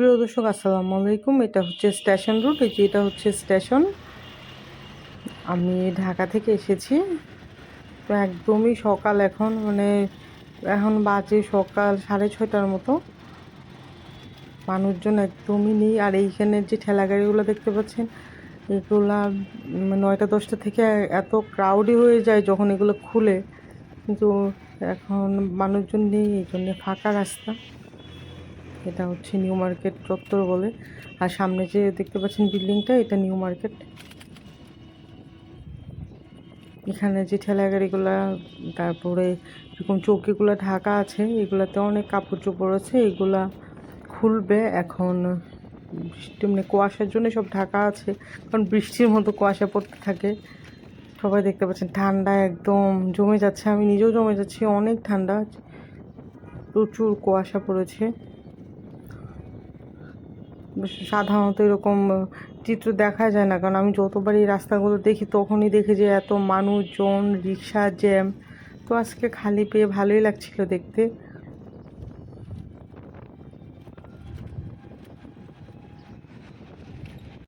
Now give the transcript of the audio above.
প্রিয় দর্শক আসসালামু আলাইকুম। এটা হচ্ছে স্টেশন রুট এই যে এটা হচ্ছে স্টেশন আমি ঢাকা থেকে এসেছি। তো একদমই সকাল এখন মানে এখন বাজে সকাল সাড়ে ছয়টার মতো। মানুষজন একদমই নেই। আর এইখানের যে ঠেলা গাড়িগুলো দেখতে পাচ্ছেন এগুলা উম, নয়টা দশটা থেকে এত ক্রাউডই হয়ে যায় যখন এগুলো খুলে। কিন্তু এখন মানুষজন নেই এই জন্যে ফাঁকা রাস্তা। এটা হচ্ছে নিউ মার্কেট চত্বর বলে। আর সামনে যে দেখতে পাচ্ছেন বিল্ডিংটা, এটা নিউ মার্কেট। এখানে যে ঠেলা গাড়িগুলা তারপরে এরকম চৌকিগুলো ঢাকা আছে, এগুলাতে অনেক কাপড় চোপড় আছে, এগুলা খুলবে এখন। বৃষ্টি মানে কুয়াশার জন্য সব ঢাকা আছে, কারণ বৃষ্টির মতো কুয়াশা পড়তে থাকে। সবাই দেখতে পাচ্ছেন, ঠান্ডা একদম জমে যাচ্ছে। আমি নিজেও জমে যাচ্ছি, অনেক ঠান্ডা। প্রচুর কুয়াশা পড়েছে। সাধারণত এরকম চিত্র দেখা যায় না। কারণ আমি যতবার এই রাস্তাগুলো দেখি, তখনই দেখি যে এত মানুষজন, রিক্সা, জ্যাম। তো আজকে খালি পেয়ে ভালোই লাগছিল দেখতে।